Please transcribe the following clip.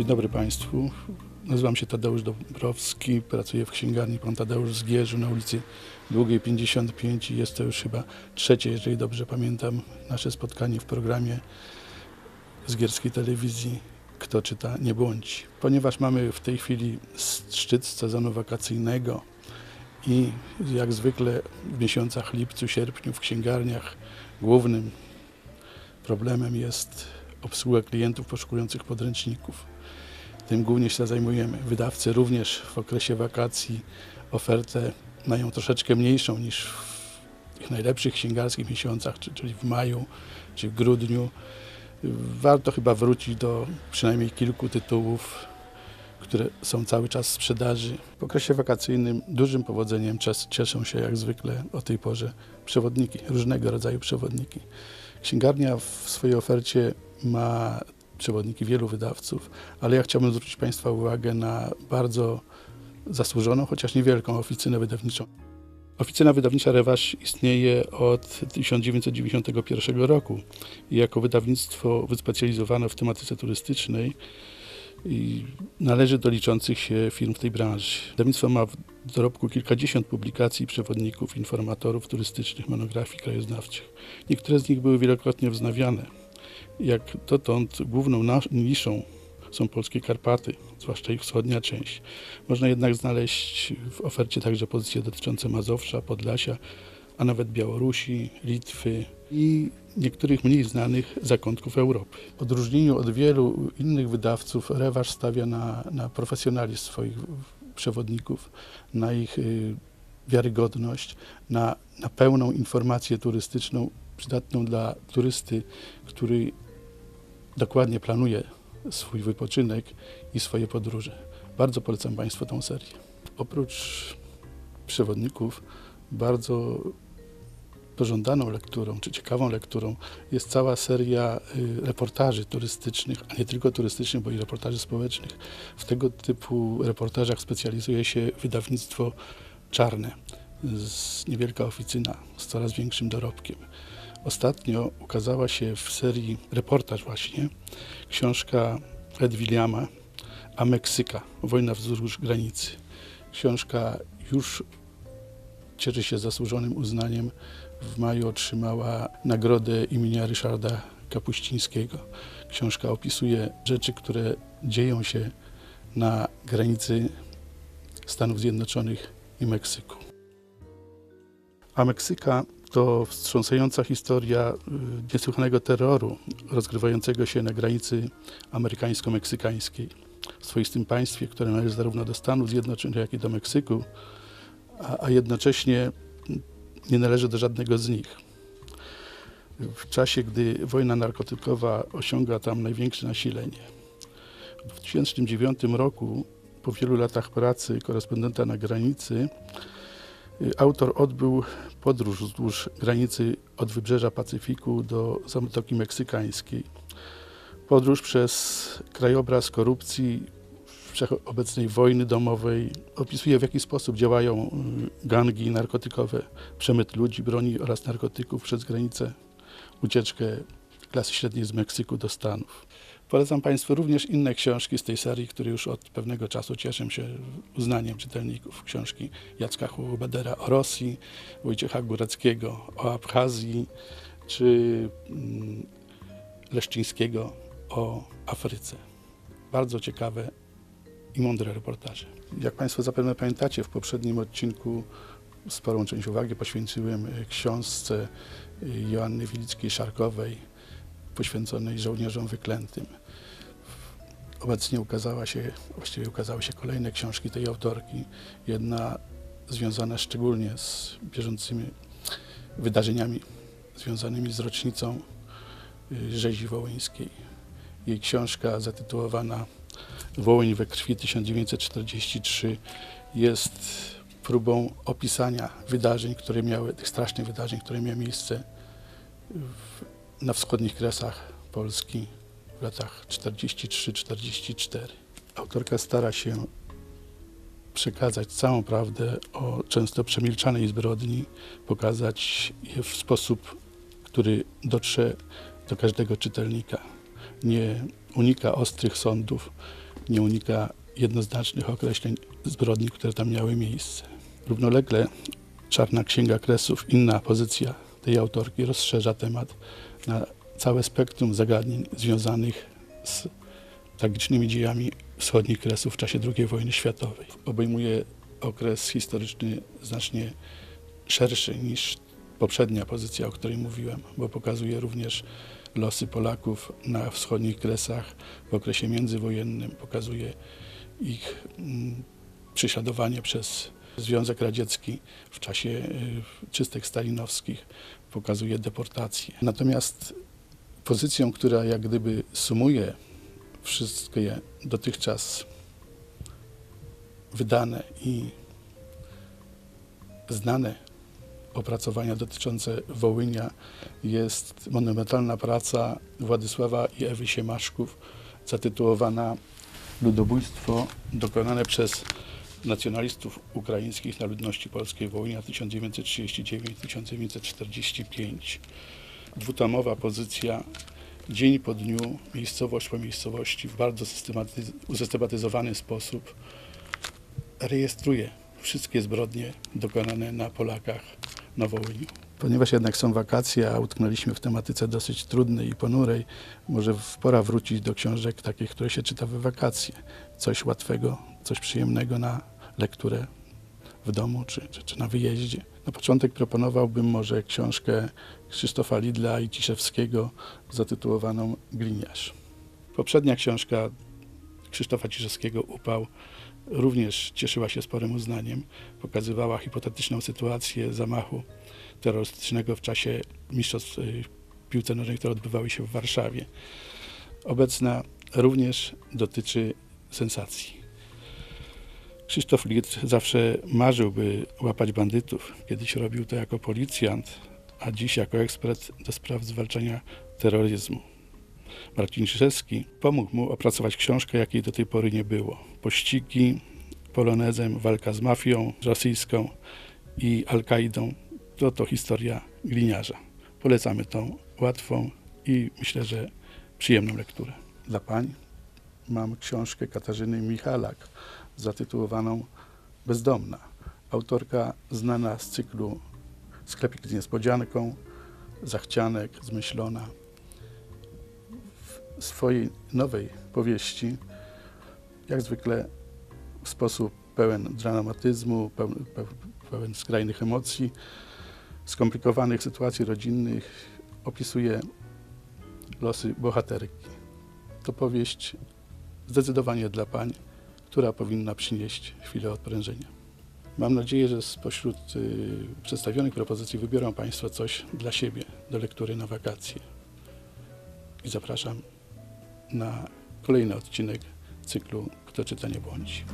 Dzień dobry Państwu. Nazywam się Tadeusz Dąbrowski, pracuję w księgarni Pan Tadeusz z Gierzu na ulicy Długiej 55 i jest to już chyba trzecie, jeżeli dobrze pamiętam, nasze spotkanie w programie z gierskiej telewizji Kto czyta, nie błądzi. Ponieważ mamy w tej chwili szczyt sezonu wakacyjnego i jak zwykle w miesiącach lipcu, sierpniu w księgarniach głównym problemem jest obsługa klientów poszukujących podręczników. Tym głównie się zajmujemy. Wydawcy również w okresie wakacji ofertę mają troszeczkę mniejszą niż w tych najlepszych księgarskich miesiącach, czy- czyli w maju czy w grudniu. Warto chyba wrócić do przynajmniej kilku tytułów, które są cały czas w sprzedaży. W okresie wakacyjnym dużym powodzeniem cieszą się jak zwykle o tej porze przewodniki, różnego rodzaju przewodniki. Księgarnia w swojej ofercie ma przewodniki wielu wydawców, ale ja chciałbym zwrócić Państwa uwagę na bardzo zasłużoną, chociaż niewielką oficynę wydawniczą. Oficyna wydawnicza Rewasz istnieje od 1991 roku i jako wydawnictwo wyspecjalizowane w tematyce turystycznej należy do liczących się firm w tej branży. Wydawnictwo ma w dorobku kilkadziesiąt publikacji, przewodników, informatorów turystycznych, monografii krajoznawczych. Niektóre z nich były wielokrotnie wznawiane. Jak dotąd główną niszą są polskie Karpaty, zwłaszcza ich wschodnia część. Można jednak znaleźć w ofercie także pozycje dotyczące Mazowsza, Podlasia, a nawet Białorusi, Litwy i niektórych mniej znanych zakątków Europy. W odróżnieniu od wielu innych wydawców, Rewasz stawia na, na profesjonalizm swoich przewodników, na ich y, wiarygodność, na, na pełną informację turystyczną przydatną dla turysty, który dokładnie planuje swój wypoczynek i swoje podróże. Bardzo polecam Państwu tą serię. Oprócz przewodników, bardzo pożądaną lekturą, czy ciekawą lekturą jest cała seria y, reportaży turystycznych, a nie tylko turystycznych, bo i reportaży społecznych. W tego typu reportażach specjalizuje się wydawnictwo Czarne, z niewielka oficyna z coraz większym dorobkiem. Ostatnio ukazała się w serii reportaż właśnie książka Ed Williama A Meksyka, wojna wzdłuż granicy. Książka już cieszy się zasłużonym uznaniem. W maju otrzymała nagrodę imienia Ryszarda Kapuścińskiego. Książka opisuje rzeczy, które dzieją się na granicy Stanów Zjednoczonych i Meksyku. A Meksyka to wstrząsająca historia y, niesłychanego terroru rozgrywającego się na granicy amerykańsko-meksykańskiej. W swoistym państwie, które należy zarówno do Stanów Zjednoczonych, jak i do Meksyku, a, a jednocześnie nie należy do żadnego z nich. W czasie, gdy wojna narkotykowa osiąga tam największe nasilenie. W 2009 roku, po wielu latach pracy korespondenta na granicy, autor odbył podróż wzdłuż granicy od wybrzeża Pacyfiku do Zatoki Meksykańskiej. Podróż przez krajobraz korupcji, wszechobecnej wojny domowej. Opisuje w jaki sposób działają y, gangi narkotykowe, przemyt ludzi, broni oraz narkotyków przez granicę, ucieczkę klasy średniej z Meksyku do Stanów. Polecam Państwu również inne książki z tej serii, które już od pewnego czasu cieszą się uznaniem czytelników. Książki Jacka Chłobadera o Rosji, Wojciecha Góreckiego o Abchazji, czy mm, Leszczyńskiego o Afryce. Bardzo ciekawe i mądre reportaże. Jak Państwo zapewne pamiętacie, w poprzednim odcinku sporą część uwagi poświęciłem e, książce e, Joanny Wilickiej-Szarkowej poświęconej żołnierzom wyklętym. Obecnie ukazała się, właściwie ukazały się kolejne książki tej autorki. Jedna związana szczególnie z bieżącymi wydarzeniami związanymi z rocznicą y, rzezi wołyńskiej. Jej książka zatytułowana Wołyń we krwi 1943 jest próbą opisania wydarzeń, które miały, tych strasznych wydarzeń, które miały miejsce w, na wschodnich kresach Polski w latach 43-44. Autorka stara się przekazać całą prawdę o często przemilczanej zbrodni, pokazać je w sposób, który dotrze do każdego czytelnika. Nie unika ostrych sądów, nie unika jednoznacznych określeń zbrodni, które tam miały miejsce. Równolegle Czarna Księga Kresów, inna pozycja tej autorki, rozszerza temat na całe spektrum zagadnień związanych z tragicznymi dziejami wschodnich Kresów w czasie II wojny światowej. Obejmuje okres historyczny znacznie szerszy niż poprzednia pozycja, o której mówiłem, bo pokazuje również losy Polaków na wschodnich Kresach w okresie międzywojennym, pokazuje ich mm, prześladowanie przez Związek Radziecki w czasie y, czystek stalinowskich, pokazuje deportację. Natomiast pozycją, która jak gdyby sumuje wszystkie dotychczas wydane i znane opracowania dotyczące Wołynia jest monumentalna praca Władysława i Ewy Siemaszków zatytułowana Ludobójstwo dokonane przez nacjonalistów ukraińskich na ludności polskiej Wołynia 1939-1945. Dwutomowa pozycja dzień po dniu, miejscowość po miejscowości w bardzo systematy- usystematyzowany sposób rejestruje wszystkie zbrodnie dokonane na Polakach na Wołyniu. Ponieważ jednak są wakacje, a utknęliśmy w tematyce dosyć trudnej i ponurej, może w- pora wrócić do książek takich, które się czyta w wakacje. Coś łatwego, coś przyjemnego na lekturę w domu czy, czy, czy na wyjeździe. Na początek proponowałbym może książkę Krzysztofa Lidla i Ciszewskiego zatytułowaną Gliniarz. Poprzednia książka Krzysztofa Ciszewskiego Upał również cieszyła się sporym uznaniem. Pokazywała hipotetyczną sytuację zamachu terrorystycznego w czasie mistrzostw y, piłce nożnej, które odbywały się w Warszawie. Obecna również dotyczy sensacji. Krzysztof Litr zawsze marzył, by łapać bandytów. Kiedyś robił to jako policjant, a dziś jako ekspert do spraw zwalczania terroryzmu. Marcin Krzyżewski pomógł mu opracować książkę, jakiej do tej pory nie było. Pościgi, polonezem, walka z mafią rosyjską i Al-Kaidą to to historia gliniarza. Polecamy tą łatwą i myślę, że przyjemną lekturę. Dla pań mam książkę Katarzyny Michalak zatytułowaną Bezdomna. Autorka znana z cyklu Sklepik z niespodzianką, Zachcianek, Zmyślona. W swojej nowej powieści, jak zwykle w sposób pełen dramatyzmu, pełen, pełen skrajnych emocji, skomplikowanych sytuacji rodzinnych, opisuje losy bohaterki. To powieść zdecydowanie dla pań, która powinna przynieść chwilę odprężenia. Mam nadzieję, że spośród y, przedstawionych propozycji wybiorą Państwo coś dla siebie do lektury na wakacje. I zapraszam na kolejny odcinek cyklu Kto czyta nie błądzi.